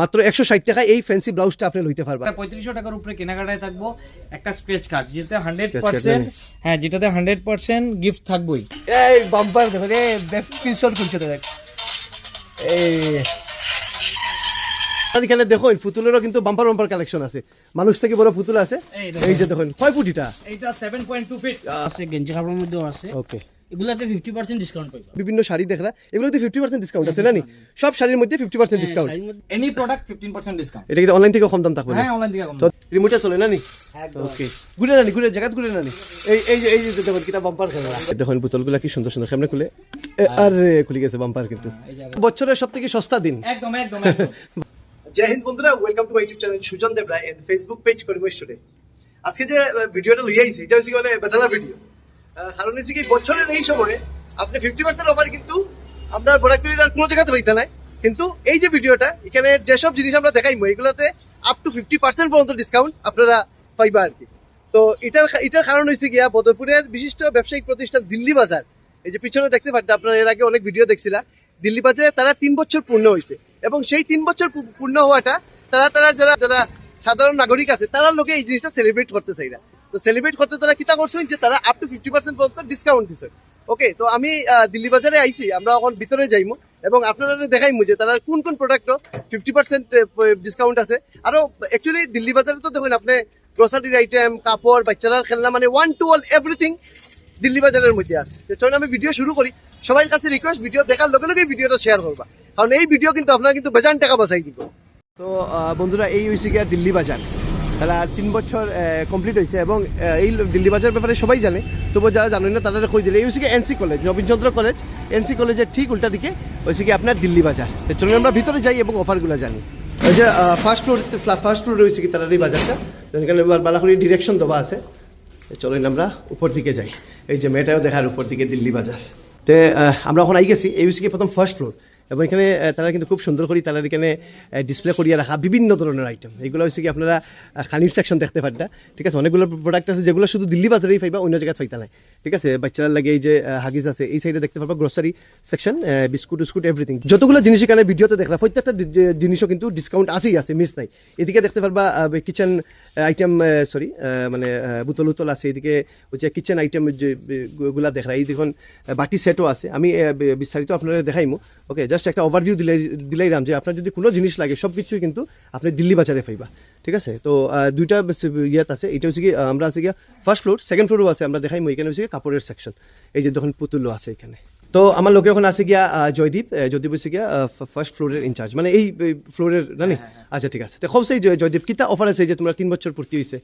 মাত্র একশো ষাট টাকা এই ফ্যান্সি ব্লাউজটা আপনি লইতে পারবেন। পঁয়ত্রিশশো টাকার উপরে কেনাকাটায় থাকব একটা স্ক্রেচ কার্ড যেটাতে হান্ড্রেড পার্সেন্ট হ্যাঁ যেটাতে হান্ড্রেড পার্সেন্ট গিফট থাকবোই। এই বাম্পার এই পিছন খুলছে দেখ। এই। এখানে দেখুন পুতুলেরও কিন্তু বাম্পার বাম্পার কালেকশন আছে। মানুষ থেকে বড় পুতুল আছে। এই যে দেখুন কয় ফুট এটা এইটা সেভেন পয়েন্ট টু ফিট আছে গেঞ্জি কাপড়ের মধ্যেও আছে। ওকে এগুলাতে ফিফটি পার্সেন্ট ডিসকাউন্ট পাইবা বিভিন্ন শাড়ি দেখলা এগুলোতে ফিফটি পার্সেন্ট ডিসকাউন্ট আছে না নি? সব শাড়ির মধ্যে fifty percent discount any product fifteen percent discount এটা কিন্তু অনলাইন থেকে কম দাম থাকবে হ্যাঁ অনলাইন থেকে কম তো রিমোটে চলে না নি? ওকে ঘুরে নানি ঘুরে জায়গা ঘুরে নানি এই এই যে এই যে দেখুন কিটা বাম্পার খেলা। দেখুন বোতলগুলা কি সুন্দর সুন্দর সামনে খুলে। আরে খুলে গেছে বাম্পার কিন্তু। বছরের সব থেকে সস্তা দিন। একদম একদম একদম। জয় হিন্দ বন্ধুরা welcome to my YouTube channel Sujan Debra and Facebook page করিমেশ্বরে আজকে যে ভিডিওটা লইয়া আইছি এটা হচ্ছে মানে বেতালা ভিডিও কি বছরের এই সময়ে আপনি ফিফটি পার্সেন্ট অফার কিন্তু আপনার আর কোনো জায়গাতে পাইতে নাই। কিন্তু এই যে ভিডিওটা এখানে যেসব জিনিস আমরা এগুলোতে আপ টু ফিফটি পার্সেন্ট পর্যন্ত ডিসকাউন্ট আপনারা পাইবা আর কি। তো এটার এটার কারণ হচ্ছে গিয়া বদরপুরের বিশিষ্ট ব্যবসায়িক প্রতিষ্ঠান দিল্লি বাজার। এই যে পিছনে দেখতে পারেন আপনারা এর আগে অনেক ভিডিও দেখছিলা। দিল্লি বাজারে তারা তিন বছর পূর্ণ হয়েছে এবং সেই তিন বছর পূর্ণ হওয়াটা তারা তারা যারা যারা সাধারণ নাগরিক আছে, তারা লোকে এই জিনিসটা সেলিব্রেট করতে চাই না। তো সেলিব্রেট করতে তারা কিতা করছেন যে তারা আপ টু ফিফটি পার্সেন্ট পর্যন্ত ডিসকাউন্ট দিচ্ছে ওকে তো আমি দিল্লি বাজারে আইছি, আমরা এখন ভিতরে যাইমু এবং আপনারা দেখাইমু যে তারা কোন কোন প্রোডাক্টও ফিফটি পার্সেন্ট ডিসকাউন্ট আছে। আরও অ্যাকচুয়ালি দিল্লি বাজারে তো দেখুন আপনি গ্রোসারির আইটেম কাপড় বাচ্চারার খেলনা মানে one two all everything Delhi বাজারের মধ্যে আছে। তো চলুন, আমি ভিডিও শুরু করি। সবার কাছে রিকোয়েস্ট ভিডিও দেখার লগে লগে ভিডিওটা শেয়ার করবা। কারণ এই ভিডিও কিন্তু আপনারা কিন্তু বেজান টাকা বাঁচাই দিব। তো বন্ধুরা, এই হয়েছে গিয়া দিল্লি বাজার। তারা তিন বছর কমপ্লিট হয়েছে এবং এই দিল্লি বাজার ব্যাপারে সবাই জানে। তবুও যারা জানেন না, তারা কই দিলে? এই হচ্ছে NC college Nabinchandra college. NC কলেজের ঠিক উল্টা দিকে হয়েছে কি আপনার দিল্লি বাজার। চলুন আমরা ভিতরে যাই এবং অফারগুলো জানি। ওই যে ফার্স্ট ফ্লোর ফার্স্ট ফ্লোর রয়েছে কি তারা এই বাজারটা এখানে বালাখড়ি ডিরেকশন দেওয়া আছে। চলুন আমরা উপর দিকে যাই। এই যে মেয়েটাও দেখার উপর দিকে দিল্লি বাজার। তে আমরা এখন আই গেছি। এই হচ্ছে প্রথম ফার্স্ট ফ্লোর এবং এখানে তারা কিন্তু খুব সুন্দর করে তারা এখানে ডিসপ্লে করিয়া রাখা বিভিন্ন ধরনের আইটেম এগুলো হচ্ছে কি আপনারা খানির সেকশন দেখতে পারেন না ঠিক আছে অনেকগুলো প্রোডাক্ট আছে যেগুলো শুধু দিল্লি বাজারেই পাইবা অন্য জায়গায় পাইতা নাই। ঠিক আছে বাচ্চারা লাগে এই যে হাগিস আছে এই সাইডে দেখতে পারবা গ্রোসারি সেকশন বিস্কুট উস্কুট এভরিথিং যতগুলো জিনিস এখানে ভিডিওতে দেখলা প্রত্যেকটা জিনিসও কিন্তু ডিসকাউন্ট আছেই আছে মিস নাই। এদিকে দেখতে পারবা কিচেন আইটেম সরি মানে বোতল উতল আছে এদিকে হচ্ছে কিচেন আইটেম যে আহ, গুলা দেখা এই দেখুন বাটি সেটও আছে। আমি বিস্তারিত আপনারা দেখাইমু। ওকে জাস্ট একটা ওভারভিউ দিলাই দিলাইরাম যে আপনার যদি কোনো জিনিস লাগে সব কিছুই কিন্তু আপনি দিল্লি বাজারে পাইবা। ঠিক আছে? তো দুইটা ইয়াত আছে। এটা হচ্ছে কি আমরা আছে গিয়া ফার্স্ট ফ্লোর সেকেন্ড ফ্লোরও আছে আমরা দেখাইমু এখানে হচ্ছে কাপড়ের সেকশন এই যে দেখুন পুতুলও আছে এখানে। তো আমার লোকে এখন আছে গিয়া জয়দীপ জয়দীপ হচ্ছে গিয়া ফার্স্ট ফ্লোরের ইনচার্জ মানে এই ফ্লোরের জানি আচ্ছা ঠিক আছে। তো সেই জয়দীপ কিতা অফার আছে যে তোমরা তিন বছর পূর্তি হয়েছে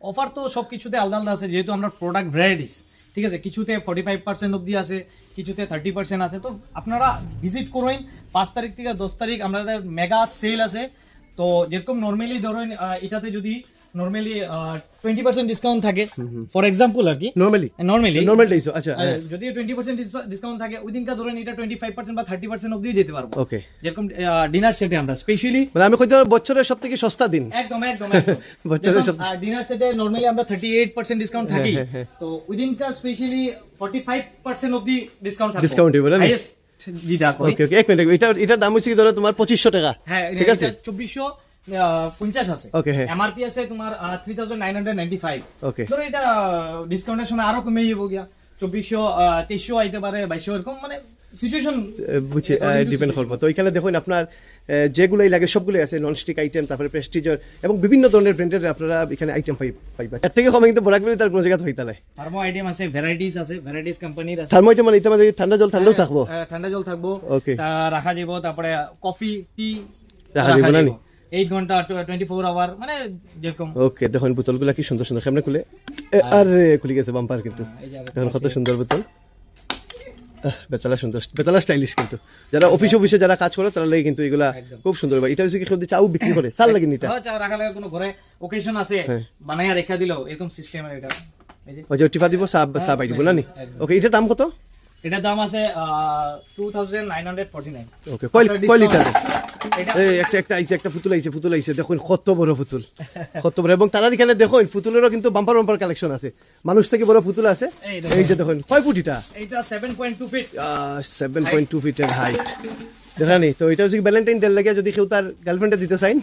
অফার তো সব কিছুতে আলাদা আলাদা আছে যেহেতু আমরা প্রোডাক্ট ভ্যারাইটিস ঠিক আছে, কিছুতে ফর্টি ফাইভ পার্সেন্ট অব্দি আছে, কিছুতে থার্টি পার্সেন্ট আছে। তো আপনারা ভিজিট করুন, পাঁচ তারিখ থেকে দশ তারিখ আমাদের মেগা সেল আছে। তো যেরকম নর্মালি ধরুন এটাতে যদি নর্মালি টোয়েন্টি পার্সেন্ট ডিসকাউন্ট থাকে। ফর এক্সাম্পল আর কি। নর্মালি নর্মালি নর্মাল ডেইস আচ্ছা যদি টোয়েন্টি পার্সেন্ট ডিসকাউন্ট থাকে ওই ধরেন এটা টোয়েন্টি ফাইভ পার্সেন্ট বা থার্টি পার্সেন্ট অব্দি যেতে পারব। ওকে যেরকম ডিনার সেটে আমরা স্পেশালি মানে আমি কইতে বছরের সব থেকে সস্তা দিন। একদম একদম বছরের সব ডিনার সেটে নরমালি আমরা থার্টি এইট পার্সেন্ট ডিসকাউন্ট থাকি। হ্যাঁ, হ্যাঁ, তো স্পেশালি ফর্টি ফাইভ পার্সেন্ট অব্দি ডিসকাউন্ট? হাইয়েস্ট যেটা করি। ওকে ওকে এক মিনিট এটা এটার দাম হচ্ছে কি ধরো তোমার পঁচিশশো টাকা। হ্যাঁ ঠিক আছে? চব্বিশশো পঞ্চাশ আছে। Okay, হ্যাঁ। এমআরপি আছে তোমার three thousand nine hundred ninety five okay ধরো এটা ডিসকাউন্টের সময় আরও কমে যাব গিয়া। চব্বিশশো তেইশশো আইতে পারে বাইশশো এরকম মানে সিচুয়েশন বুঝছি According ডিপেন্ড করব। তো এখানে দেখুন আপনার যেগুলোই লাগে সবগুলোই আছে ননস্টিক আইটেম তারপরে প্রেস্টিজের এবং বিভিন্ন ধরনের ব্র্যান্ডের আপনারা এখানে আইটেম পাইবা। এর থেকে কমে কিন্তু বরাক তার কোনো জায়গা হইতা নাই থার্মো আইটেম আছে ভ্যারাইটিস আছে ভ্যারাইটিস কোম্পানির আছে। থার্মোইটে মানে ইতে মানে ঠান্ডা জল ঠান্ডাও থাকব। ঠান্ডা জল থাকব. রাখা যাব তারপরে কফি টি রাখা যাব না নি? এইট ঘণ্টা টোয়েন্টি ফোর আওয়ার মানে যেরকম। ওকে দেখুন বোতলগুলা কি সুন্দর সুন্দর। সামনে খুলে আরে খুলে গেছে বাম্পার কিন্তু। দেখুন কত সুন্দর বোতল। বেচালা সুন্দর। বেচালা স্টাইলিশ কিন্তু। যারা অফিস অফিসে যারা কাজ করে তারা লাগে কিন্তু এগুলা খুব সুন্দর। এটা হচ্ছে কি কেউ চাউ বিক্রি করে চাল লাগে নিটা হ্যাঁ, চা রাখা লাগে কোনো ঘরে ওকেশন আছে হ্যাঁ। বানাইয়া রেখা দিল এরকম সিস্টেমের এটা। ওই যে টিপা দিব নি ওকে এটার দাম কত? এটার দাম আছে two thousand nine hundred forty nine okay কয় লিটার এই একটা একটা আইছে একটা পুতুল আইছে পুতুল আইছে। দেখুন কত বড় পুতুল কত বড়। এবং তারা এখানে দেখুন পুতুলেরও কিন্তু বাম্পার বাম্পার কালেকশন আছে। মানুষ থেকে বড় পুতুল আছে। এই যে দেখুন কয় ফুট এটা? এইটা seven feet seven point two ফিটের হাইট দেখানি তো এটা হচ্ছে ভ্যালেন্টাইন ডে লাগে যদি কেউ তার গার্লফ্রেন্ডে দিতে চাইন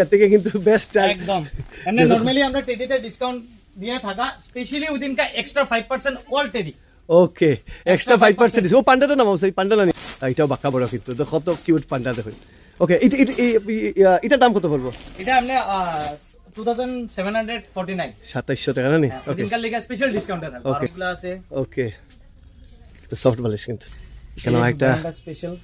এর থেকে কিন্তু বেস্ট একদম। এমনি নরমালি আমরা টেডিতে ডিসকাউন্ট দিয়ে থাকা স্পেশালি উইদিন কা extra 5% all teddy okay extra five percent ও পান্ডাটা নামাও সেই এটাও বাক্কা বড় কিন্তু। তো কত কিউট পান্ডা দেখুন। ওকে এটার দাম কত পড়ব এটা আপনি 2749 সাতাইশশো টাকা ওকে স্পেশাল ডিসকাউন্টে আছে। ওকে সফট বালিশ কিন্তু। এখানে একটা স্পেশাল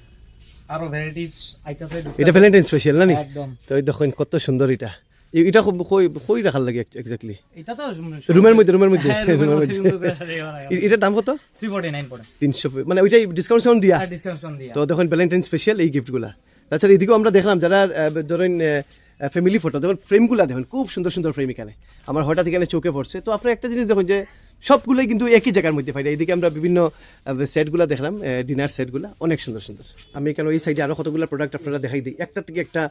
আরও ভ্যারাইটিস আইতাছে এটা ভ্যালেন্টাইন স্পেশাল একদম। তো দেখুন কত সুন্দর এটা। এটা কই কই রাখার লাগে এক্স্যাক্টলি এটা তো রুমের মধ্যে রুমের মধ্যে হ্যাঁ, রুমের রুমের মধ্যে মধ্যে। সাজাই করা এ- এটার দাম কত? 349 পড়ে। তিনশো মানে ওইটাই ডিসকাউন্ট সাউন্ড দিয়া ডিসকাউন্ট দিয়া। তো দেখুন ভ্যালেন্টাইন স্পেশাল এই গিফটগুলা তাছাড়া এদিকেও আমরা দেখলাম যারা ধরেন ফ্যামিলি ফটো দেখুন ফ্রেমগুলা দেখুন খুব সুন্দর সুন্দর ফ্রেম এখানে। আমার হঠাৎ এখানে চোখে পড়ছে। তো আপনার একটা জিনিস দেখুন যে সবগুলোই কিন্তু একই জায়গার মধ্যে পাই এদিকে আমরা বিভিন্ন সেটগুলা দেখলাম ডিনার সেটগুলা, অনেক সুন্দর সুন্দর। আমি কেন এই সাইডে আরও কতগুলো প্রোডাক্ট আপনারা দেখাই দিই? একটা থেকে একটা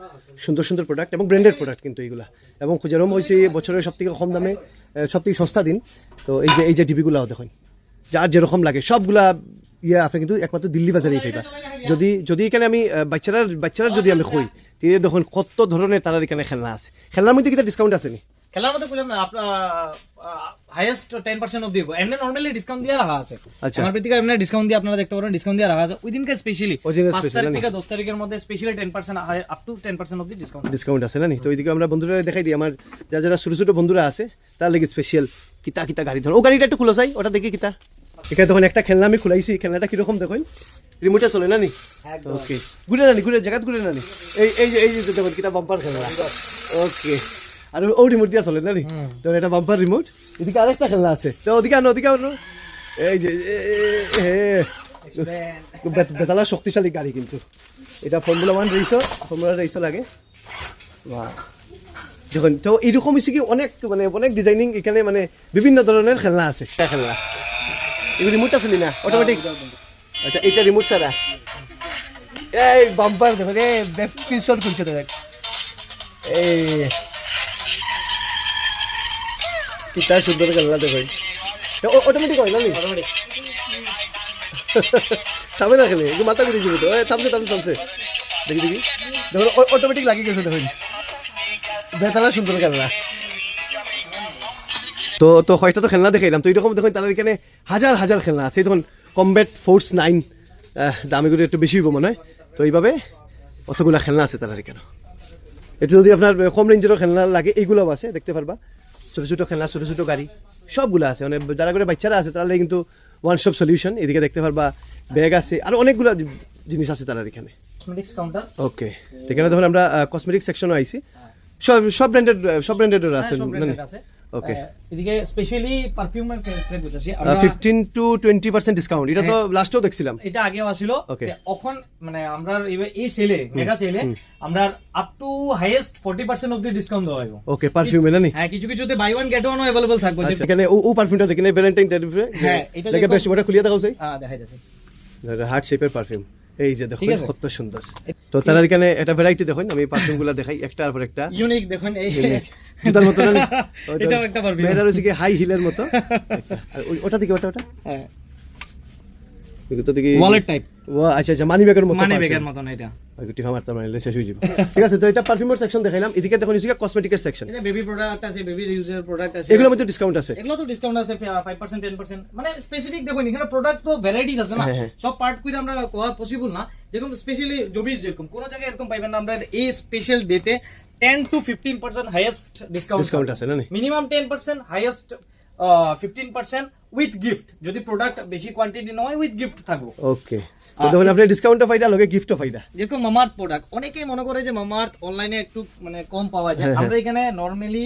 সুন্দর সুন্দর প্রোডাক্ট এবং ব্র্যান্ডেড প্রোডাক্ট কিন্তু এইগুলা এবং যেরকম হয়েছে বছরের সব থেকে কম দামে সব থেকে সস্তা দিন। তো এই যে এই যে টিভিগুলাও দেখুন। যার যেরকম লাগে, সবগুলা ইয়ে আপনি কিন্তু একমাত্র দিল্লি বাজারেই পাইবা। যদি যদি এখানে আমি বাচ্চারা বাচ্চারা যদি আমি কই তাহলে দেখুন কত ধরনের তার এখানে খেলনা আছে। খেলনার মধ্যে কিন্তু ডিসকাউন্ট আছে নি? খেলার মধ্যে বললাম না আপনার হাইয়েস্ট টেন পার্সেন্ট অব্দি এমনি নর্মালি ডিসকাউন্ট দিয়ে রাখা আছে। আচ্ছা। আমার থেকে এমনি ডিসকাউন্ট দিয়ে আপনারা দেখতে পারেন ডিসকাউন্ট দিয়ে রাখা আছে। স্পেশালি পাঁচ তারিখ থেকে দশ তারিখের মধ্যে specially ten percent up to ten percent অব্দি ডিসকাউন্ট ডিসকাউন্ট আছে না তো ওইদিকে আমরা বন্ধুরা দেখাই দিই আমার যারা যারা ছোট ছোট বন্ধুরা আছে তার লাগে স্পেশাল কিতা কিতা গাড়ি ধরুন ও গাড়িটা একটু খুলো চাই ওটা দেখি কিতা। এখানে তখন একটা খেলনা আমি খুলাইছি খেলনাটা কীরকম দেখুন। রিমোটে চলে না নি? ওকে ঘুরে নানি ঘুরে জায়গাত ঘুরে নানি এই এই যে এই যে দেখুন কিতা বাম্পার খেলনা। ওকে আর ও রিমোট দিয়া চলে না নি হুম। তো এটা বাম্পার রিমোট এদিকে আরেকটা খেলনা আছে। তো ওদিকে আনো ওদিকে আনো। এই যে বেতালা শক্তিশালী গাড়ি কিন্তু। এটা ফর্মুলা ওয়ান রেইসও ফর্মুলা রেইসও লাগে। বাহ। দেখুন তো এরকম হচ্ছে কি অনেক মানে অনেক ডিজাইনিং এখানে মানে বিভিন্ন ধরনের খেলনা আছে। একটা খেলনা। এগুলো রিমোট আছে না? অটোমেটিক আচ্ছা এটা রিমোট ছাড়া। এই বাম্পার দেখুন এই পিছন খুলছে দেখেন এই কিতা সুন্দর খেলনা দেখুন অটোমেটিক হয় না থামে না খেলে মাথা ঘুরে যাবে তো। থামছে থামছে থামছে। দেখি দেখি। দেখুন অটোমেটিক লাগি গেছে দেখুন। বেতালা সুন্দর খেলনা তো তো হয়তো তো খেলনা দেখাইলাম। তো এরকম দেখুন তারা এখানে হাজার হাজার খেলনা আছে। দেখুন কমব্যাট ফোর্স নাইন দামিগুলো একটু বেশি হইব মনে হয়। তো এইভাবে অতগুলা খেলনা আছে তার এখানে। এটা যদি আপনার কম রেঞ্জেরও খেলনা লাগে এইগুলোও আছে দেখতে পারবা। ছোটো ছোট খেলনা ছোট ছোট গাড়ি সবগুলো আছে। মানে যারা করে বাচ্চারা আছে তারা কিন্তু ওয়ান শপ সলিউশন এদিকে দেখতে পারবা ব্যাগ আছে আর অনেকগুলো জিনিস আছে তারা এখানে। ওকে এখানে তখন আমরা কসমেটিক সেকশনও আইছি সব সব ব্র্যান্ডেড সব ব্র্যান্ডেড আছে। হ্যাঁ, এদিকে স্পেশালি পারফিউমের ক্ষেত্রে বুঝেছি টু ডিসকাউন্ট এটা তো লাস্টেও দেখছিলাম। এটা আগেও আসিল। এখন মানে আমরা এই সেলে মেগা সেলে আমরা আপ টু হাইয়েস্ট ডিসকাউন্ট দেওয়া ওকে পারফিউমে না? হ্যাঁ কিছু কিছুতে বাই ওয়ান গেট ওয়ান থাকবে আচ্ছা, এখানে ও ও পারফিউমটা দেখেন ভ্যালেন্টাইন ডে হ্যাঁ, এটা লাগে দেখো- বেশ খুলিয়ে দেখাও হ্যাঁ হার্ট শেপের পারফিউম এই যে দেখুন ঠিক কত সুন্দর। তো তারা এখানে এটা ভ্যারাইটি দেখুন আমি পারফিউমগুলা দেখাই একটার পর একটা ইউনিক দেখুন এই জুতার মতো এটাও একটা পারফিউম রয়েছে কি হাই হিলের মতো? আর ওটা দিকে ওটা ওটা। হ্যাঁ। ওয়ালেট টাইপ ও আচ্ছা আচ্ছা মানি ব্যাগের মতো মানি এটা। টিফা মারতে মারলে শেষ হয়ে যাবে। ঠিক আছে তো এটা পারফিউমের সেকশন দেখাইলাম। এদিকে দেখুন হচ্ছে কসমেটিকের সেকশন এটা বেবি প্রোডাক্ট আছে বেবি ইউজের প্রোডাক্ট আছে। এগুলোর মধ্যে ডিসকাউন্ট আছে। এগুলো তো ডিসকাউন্ট আছে ফাইভ পার্সেন্ট টেন পার্সেন্ট মানে স্পেসিফিক দেখুন এখানে প্রোডাক্ট তো ভ্যারাইটিস আছে না। হ্যাঁ, হ্যাঁ। সব পার্ট করে আমরা কোয়া পসিবল না। যেরকম স্পেশালি জবিস যেরকম কোন জায়গায় এরকম পাইবেন না। আমরা এই স্পেশাল ডেতে ten to fifteen percent highest discount discount আছে না minimum ten percent highest fifteen percent with gift যদি প্রোডাক্ট বেশি কোয়ান্টিটি নয় উইথ গিফট থাকব। ওকে তো দেখুন আপনি ডিসকাউন্টও ফাইদা লগে গিফটও ফাইদা যেরকম মামার্থ প্রোডাক্ট অনেকেই মনে করে যে মামার্থ অনলাইনে একটু মানে কম পাওয়া যায়। হ্যাঁ, হ্যাঁ। আমরা এখানে নর্মালি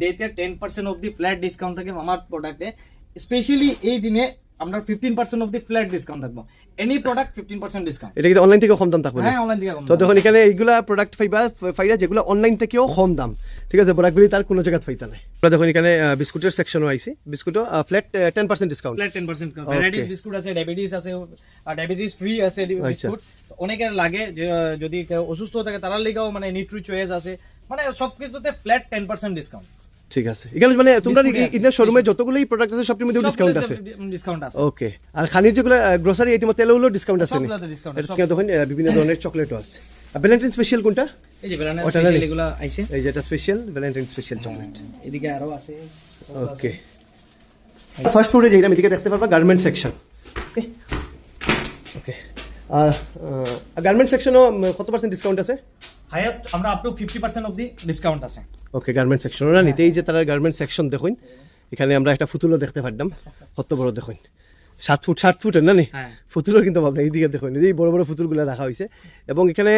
ডেতে ten percent off the flat discount থাকে মামার্থ প্রোডাক্টে স্পেশালি এই দিনে আমরা fifteen percent off the flat discount থাকব। Any product fifteen percent discount এটা কিন্তু অনলাইন থেকে কম দাম থাকবে। হ্যাঁ অনলাইন থেকে কম তো দেখুন এখানে এইগুলা প্রোডাক্ট পাইবা পাইরা যেগুলো অনলাইন থেকেও কম দাম। ঠিক আছে প্রোডাক্টগুলি তার কোনো জায়গায় পাইতা নাই। আমরা দেখুন এখানে বিস্কুটের সেকশনও আইছে। বিস্কুটও flat ten percent discount flat ten percent varieties biscuit আছে ডায়াবেটিস আছে আর ডায়াবেটিস ফ্রি আছে বিস্কুট। অনেকের লাগে যে যদি অসুস্থ থাকে তার লেগেও মানে নিউট্রি চয়েস আছে। মানে সবকিছুতে ফ্ল্যাট টেন পার্সেন্ট ডিসকাউন্ট ঠিক আছে। এখানে মানে তোমরা ইন্ডিয়ান শোরুমে যতগুলোই প্রোডাক্ট আছে সবটির মধ্যে ডিসকাউন্ট আছে। ডিসকাউন্ট আছে। ওকে আর খানির যেগুলো গ্রোসারি আইটেম তেলগুলো ডিসকাউন্ট আছে এটা তখন বিভিন্ন ধরনের চকলেটও আছে আর ভ্যালেন্টাইন স্পেশাল কোনটা? এই যে ওটা স্পেশাল এগুলো আইছে। এই যেটা স্পেশাল ভ্যালেন্টাইন স্পেশাল চকলেট এদিকে আরও আছে ওকে ফার্স্ট ফ্লোরে যেটা এদিকে দেখতে পারবা গার্মেন্ট সেকশন ওকে ওকে আর গার্মেন্ট সেকশনও কত পার্সেন্ট ডিসকাউন্ট আছে? হাইয়েস্ট আমরা আপ টু 50% অবধি ডিসকাউন্ট আছে। ওকে গার্মেন্ট সেকশন না নিতে এই যে তারা গার্মেন্ট সেকশন দেখুন। এখানে আমরা একটা ফুতুলও দেখতে পারতাম। কত বড় দেখুন। সাত ফুট সাত ফুটের না নি হ্যাঁ। ফুতুলের কিন্তু ভাবনা এইদিকে দেখুন। এই বড় বড় ফুতুলগুলো রাখা হয়েছে। এবং এখানে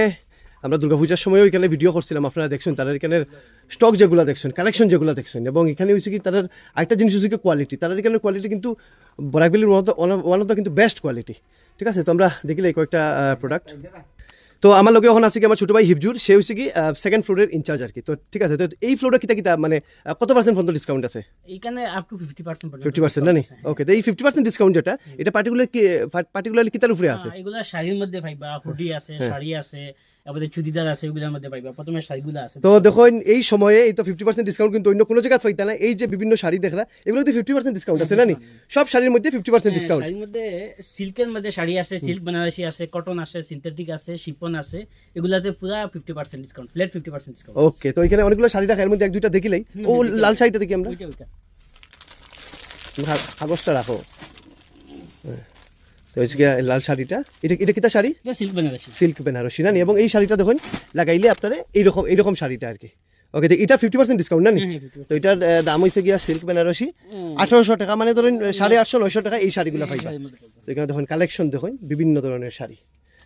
আমরা দুর্গাপূজার সময়ও এখানে ভিডিও করছিলাম। আপনারা দেখছেন তারা এখানে স্টক যেগুলো দেখছেন কালেকশন যেগুলো দেখছেন। এবং এখানে হচ্ছে কি তাদের আরেকটা জিনিস হচ্ছে কি কোয়ালিটি তাদের এখানে কোয়ালিটি কিন্তু বরাকবেলির ওয়ান অফ দ্য কিন্তু বেস্ট কোয়ালিটি ঠিক আছে? তো আমরা দেখিলে কয়েকটা প্রোডাক্ট তো আমার লগে এখন আছে কি আমার ছোট ভাই হিফজুর সে হচ্ছে কি সেকেন্ড ফ্লোরের ইনচার্জ আর কি। তো ঠিক আছে তো এই ফ্লোরে কিতা কিতা মানে কত পার্সেন্ট পর্যন্ত ডিসকাউন্ট আছে? এখানে আপ টু 50% ফিফটি পার্সেন্ট না নি? ওকে তো এই ফিফটি পার্সেন্ট ডিসকাউন্ট যেটা এটা পার্টিকুলার কি পার্টিকুলারলি কিতার উপরে আছে? এগুলা শাড়ির মধ্যে পাইবা হুডি আছে হ্যাঁ। শাড়ি আছে এবারে চুড়িদার আছে এগুলোর মধ্যে পাইবা। প্রথমে শাড়িগুলো আছে। তো দেখুন এই সময়ে এই তো ফিফটি পার্সেন্ট ডিসকাউন্ট কিন্তু অন্য কোনো জায়গায় পাইতা না। এই যে বিভিন্ন শাড়ি দেখরা এগুলোতে ফিফটি পার্সেন্ট ডিসকাউন্ট আছে না নি? সব শাড়ির মধ্যে ফিফটি পার্সেন্ট হ্যাঁ, ডিসকাউন্ট শাড়ির মধ্যে সিল্কের মধ্যে শাড়ি আছে সিল্ক বেনারসি আছে কটন আছে সিনথেটিক আছে শিপন আছে এগুলাতে পুরা fifty percent discount flat fifty percent discount okay তো এখানে অনেকগুলো শাড়ি রাখা এর মধ্যে এক দুইটা দেখিলেই। ও লাল শাড়িটা দেখি আমরা। ওইটা ওইটা। হা- কাগজটা রাখো। হ্যাঁ। তো লাল শাড়িটা এটা এটা কিতা শাড়ি? সিল্ক বেনারসি। সিল্ক বেনারসি না এবং এই শাড়িটা দেখুন লাগাইলে আপনারা এইরকম এইরকম শাড়িটা আর কি। ওকে এটা ফিফটি পার্সেন্ট ডিসকাউন্ট না? হ্যাঁ, হ্যাঁ, 50% তো এটার দাম হয়েছে গিয়া সিল্ক বেনারসি আঠারোশো টাকা মানে ধরুন সাড়ে আটশো নয়শো টাকা এই শাড়িগুলো পাইবা। তো এখানে দেখুন কালেকশন দেখুন বিভিন্ন ধরনের শাড়ি।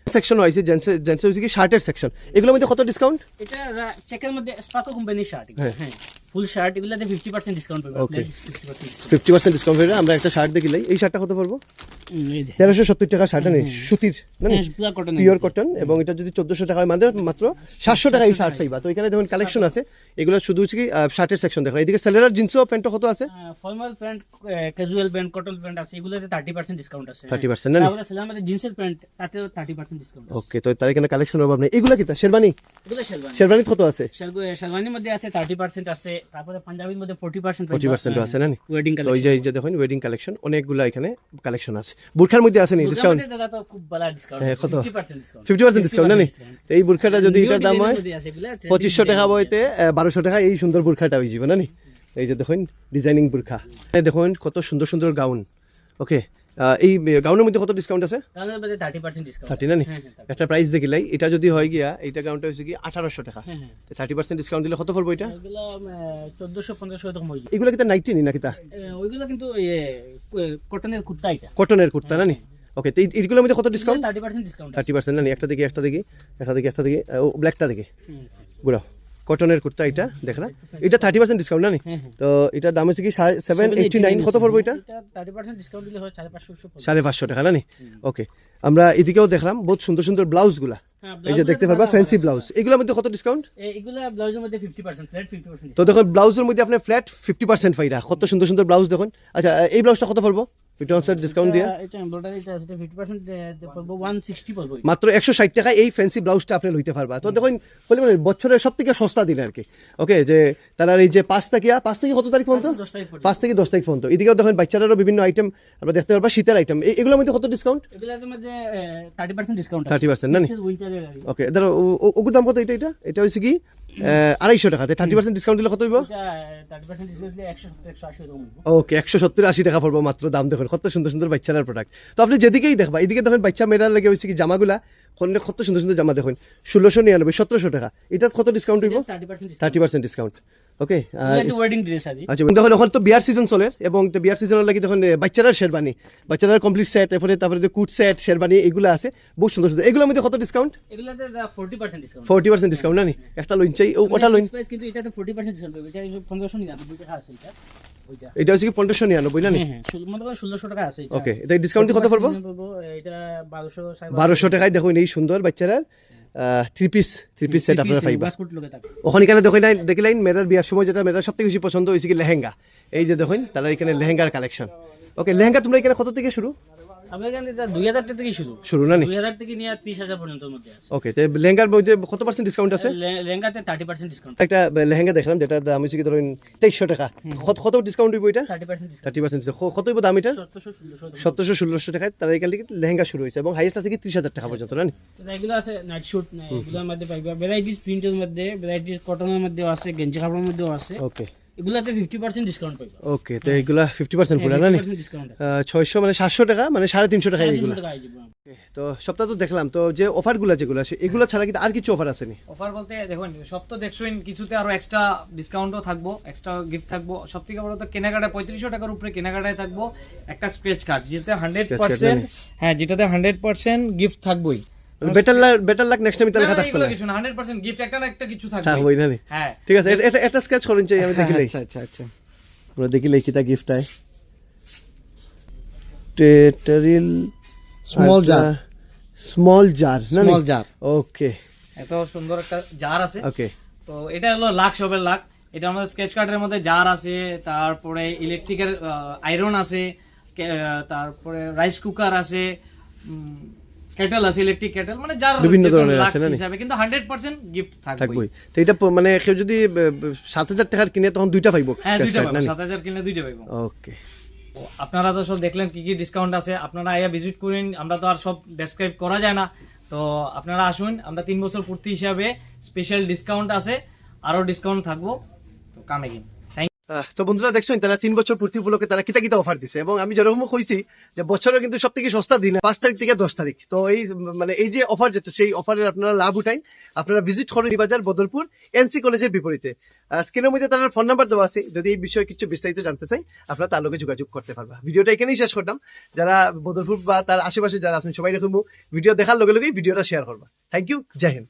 সেকশন হয়েছে জেন্টসের জেন্টসের হচ্ছে কি শার্টের সেকশন এগুলোর মধ্যে কত ডিসকাউন্ট এটা চেকের মধ্যে স্পার্কো কোম্পানির শার্ট হ্যাঁ। হ্যাঁ ফুল শার্ট এগুলাতে fifty percent discount percent fifty percent discount হয়ে আমরা একটা শার্ট দেখিলাই এই শার্টটা কত পড়ব? তেরোশো সত্তর টাকা শার্ট নেই সুতির না পুরা কটন পিওর কটন এবং এটা যদি চোদ্দশো টাকা হয় মানে মাত্র সাতশো টাকা এই শার্ট পাইবা। তো এখানে দেখুন কালেকশন আছে। এগুলো শুধু হচ্ছে কি শার্টের সেকশন দেখো। এদিকে সেলেরার জিন্সও প্যান্টও কত আছে? Formal pant casual pant cotton pant আছে। এগুলোতে ডিসকাউন্ট আছে। না জিন্সের প্যান্ট ডিসকাউন্ট ওকে তো তার এখানে কালেকশন এগুলো কি শেরবানি এগুলো শেরবানি শেরবানি কত আছে? শেরবানির মধ্যে আছে থার্টি পার্সেন্ট আছে। তারপরে পাঞ্জাবির মধ্যে ফোর্টি পার্সেন্ট ফোর্টি পার্সেন্ট আছে না নি? ওয়েডিং ওই যে এই যে দেখুন ওয়েডিং কালেকশন অনেকগুলো এখানে কালেকশন আছে। বুরখার মধ্যে আছে নি ডিসকাউন্ট দাদা তো খুব ভালো ডিসকাউন্ট হ্যাঁ, কত? Fifty percent discount fifty percent discount না নি? তো এই বুরখাটা যদি এটার দাম হয় পঁচিশশো টাকা বইতে বারোশো টাকা এই সুন্দর বুরখাটা হয়ে যাবে না নি? এই যে দেখুন ডিজাইনিং বুরখা। দেখুন কত সুন্দর সুন্দর গাউন ওকে এই গাউনের মধ্যে কত ডিসকাউন্ট আছে? মধ্যে ডিসকাউন্ট না নি? হ্যাঁ হ্যাঁ একটা প্রাইস দেখিলাই এটা যদি হয় গিয়া এইটা গাউনটা কি আঠারোশো টাকা। হ্যাঁ হ্যাঁ। ডিসকাউন্ট দিলে কত পড়ব এটা? এগুলো এরকম নাইটি নি ওইগুলো কিন্তু কটনের কুর্তা এটা। কটনের কুর্তা না নি? ওকে তো এইগুলোর মধ্যে কত discount thirty percent discount thirty percent না নি? একটা দেখি একটা দেখি একটা দেখি একটা দেখি ও ব্ল্যাকটা দেখি গুড়াও কটনের কুর্তা এটা দেখ না? এটা থার্টি পার্সেন্ট ডিসকাউন্ট না তো এটার দাম হচ্ছে কি সেভেন এইটটি নাইন কত পড়ব এটা? হয় সাড়ে পাঁচশো টাকা না নি ওকে আমরা এদিকেও দেখলাম বহুত সুন্দর সুন্দর ব্লাউজগুলা হ্যাঁ, এই যে দেখতে পারবা ফ্যান্সি। ব্লাউজ এগুলোর মধ্যে কত ডিসকাউন্ট এগুলা ব্লাউজের মধ্যে fifty percent flat fifty percent তো দেখুন ব্লাউজের মধ্যে আপনি ফ্ল্যাট ফিফটি পার্সেন্ট পাইরা কত সুন্দর সুন্দর ব্লাউজ দেখুন। আচ্ছা এই ব্লাউজটা কত পড়ব? ফিফটি পার্সেন্ট ডিসকাউন্ট দিয়ে? এটা এমব্রয়ডারি এটা আছে ফিফটি পার্সেন্ট পড়ব ওয়ান সিক্সটি পড়ব মাত্র একশো ষাট টাকা এই ফ্যান্সি ব্লাউজটা আপনি লইতে পারবা। তো দেখুন বলি মানে বছরের সব সস্তা দিন আর কি। ওকে যে তারা এই যে পাঁচ থেকে পাঁচ থেকে কত তারিখ পর্যন্ত? দশ তারিখ পর্যন্ত। পাঁচ থেকে দশ তারিখ পর্যন্ত। এদিকেও দেখুন বাচ্চারারও বিভিন্ন আইটেম আমরা দেখতে পারবা শীতের আইটেম এগুলোর মধ্যে কত ডিসকাউন্ট এগুলার মধ্যে ডিসকাউন্ট 30% না নি? ওকে ধরো ওগুর দাম কত এটা এটা? এটা কি? আড়াইশো টাকা। থার্টি পার্সেন্ট ডিসকাউন্ট দিলে কত হইব? ওকে একশো সত্তর আশি টাকা পড়ব মাত্র দাম দেখুন। কত সুন্দর সুন্দর বাচ্চারার প্রোডাক্ট তো আপনি যেদিকেই দেখবা এদিকে দেখেন বাচ্চা মেয়েরা লাগে হয়েছে কি জামাগুলা? কোনটা কত সুন্দর সুন্দর জামা দেখুন। ষোলোশো নিরানব্বই সতেরোশো টাকা। এটা কত ডিসকাউন্ট হইব? এটা 30% discount। Thirty percent discount okay. আচ্ছা দেখুন এখন তো বিয়ার সিজন চলে এবং তো বিয়ার সিজনের লাগি দেখুন এ, বাচ্চারার শেরবানি। বাচ্চারার কমপ্লিট সেট তারপরে তারপরে যে কুট সেট শেরবানি এগুলো আছে। বহু সুন্দর সুন্দর। এগুলোর মধ্যে কত ডিসকাউন্ট এগুলাতে দা 40% ফোর্টি পার্সেন্ট ডিসকাউন্ট না নি? একটা লইন চাই ও, ওটা লইন। Price কিন্তু এটাতে 40% discount পাবে। এটা 1500 নিরানব্বই টাকা আছে এটা। হচ্ছে কি পনেরোশো নিরানব্বই না হ্যাঁ, হ্যাঁ। ষোলো- 1600 টাকা আছে ওকে এটা ডিসকাউন্ট কত পড়ব? 40% এটা 1200, বারোশো। টাকায় দেখুন এই সুন্দর বাচ্চারা three piece three piece set আপনারা পাইবা। ওখানে এখানে দেখো নাই দেখিলাইন মেয়েরার বিয়ার সময় যেটা মেয়েরার সব থেকে বেশি পছন্দ হয়েছে কি লেহেঙ্গা। এই যে দেখেন তারা এখানে লেহেঙ্গার কালেকশন ওকে লেহেঙ্গা তোমরা এখানে কত থেকে শুরু? আমাদের এখানে দুই হাজার থেকে শুরু। শুরু না দুই হাজার থেকে নিয়ে ত্রিশ হাজার পর্যন্ত মধ্যে আছে। ওকে তো লেহেঙ্গার মধ্যে কত পার্সেন্ট ডিসকাউন্ট আছে? লেহেঙ্গাতে থার্টি পার্সেন্ট ডিসকাউন্ট একটা লেহেঙ্গা দেখলাম যেটার দাম হচ্ছে কি ধরুন তেইশশো টাকা। কত ডিসকাউন্ট দিব এটা? থার্টি পার্সেন্ট থার্টি পার্সেন্ট কত দাম এটা? সতেরোশো ষোলোশো। সতেরোশো ষোলোশো টাকায়। তারা এখান থেকে লেহেঙ্গা শুরু হয়েছে এবং হাইয়েস্ট আছে কি ত্রিশ হাজার টাকা পর্যন্ত না নি? এগুলো আছে নাইট শুট এগুলোর মধ্যে পাইবা। ভ্যারাইটিস প্রিন্টের মধ্যে ভ্যারাইটিস কটনের মধ্যেও আছে গেঞ্জি কাপড়ের মধ্যেও আছে। ওকে এগুলাতে ডিসকাউন্ট পাইবা। ওকে তো না ছয়শো মানে টাকা মানে সাড়ে তিনশো টাকা সাড়ে এইগুলো তিনশো টাকা আই যাবে। তো সপ্তাহ তো দেখলাম তো যে অফারগুলো যেগুলো আছে এগুলো ছাড়া কিন্তু আর কিছু অফার আছে নি? অফার বলতে দেখুন সব তো দেখছেন কিছুতে আরও এক্সট্রা ডিসকাউন্টও থাকব এক্সট্রা গিফট থাকব। সব থেকে বড় তো কেনাকাটায় পঁয়ত্রিশশো টাকার উপরে কেনাকাটায় থাকব একটা স্ক্রেচ কার্ড যেটাতে হান্ড্রেড Scratch card পার্সেন্ট জানি। হ্যাঁ যেটাতে hundred percent gift থাকবোই। Better luck better luck next time তাহলে খাতা এগুলো কিছু না হান্ড্রেড পার্সেন্ট গিফট একটা না একটা কিছু থাকবে থাকবোই না হ্যাঁ। ঠিক আছে এটা- এটা স্কেচ করেন চাই আমি দেখিলেই। আচ্ছা আচ্ছা আচ্ছা। আমরা দেখিলেই কিতা গিফট আয়। টেটারিল Small jar. স্মল জার না স্মল জার ওকে এত সুন্দর একটা জার আছে। ওকে তো এটা হলো লাখ সবের লাখ। এটা আমাদের স্কেচ কার্ডের মধ্যে জার আছে তারপরে ইলেকট্রিকের আয়রন আছে তারপরে রাইস কুকার আছে কেটেল আছে ইলেকট্রিক কেটেল মানে যার বিভিন্ন ধরনের আছে না হিসাবে কিন্তু হান্ড্রেড পার্সেন্ট গিফট থাকবে তো এটা মানে কেউ যদি ব- ব- সাত হাজার টাকার কিনে তখন দুইটা পাইব। হ্যাঁ দুইটা পাবো সাত হাজার কিনলে দুইটা পাবো ওকে আপনারা তো সব দেখলেন কি কি ডিসকাউন্ট আছে আপনারা আইয়া ভিজিট করুন আমরা তো আর সব ডেসক্রাইব করা যায় না। তো আপনারা আসুন আমরা তিন বছর পূর্তি হিসাবে স্পেশাল ডিসকাউন্ট আছে আরও ডিসকাউন্ট থাকব তো কামে কিন তো বন্ধুরা দেখছেন তারা তিন বছর পূর্তি উপলক্ষে তারা কিতা কিতা অফার দিছে এবং আমি যেরকম কইছি যে বছরের কিন্তু সব থেকে সস্তা দিন পাঁচ তারিখ থেকে দশ তারিখ। তো এই মানে এই যে অফার যেটা সেই অফারের আপনারা লাভ উঠাইন আপনারা ভিজিট করেন বাজার বদরপুর এনসি কলেজের বিপরীতে। স্ক্রিনের মধ্যে তার ফোন নাম্বার দেওয়া আছে। যদি এই বিষয়ে কিছু বিস্তারিত জানতে চাই, আপনারা তার লগে যোগাযোগ করতে পারবা। ভিডিওটা এখানেই শেষ করলাম। যারা বদরপুর বা তার আশেপাশে যারা আছেন, সবাই রকম ভিডিও দেখার লগে লগেই ভিডিওটা শেয়ার করবা। থ্যাংক ইউ জয় হিন্দ।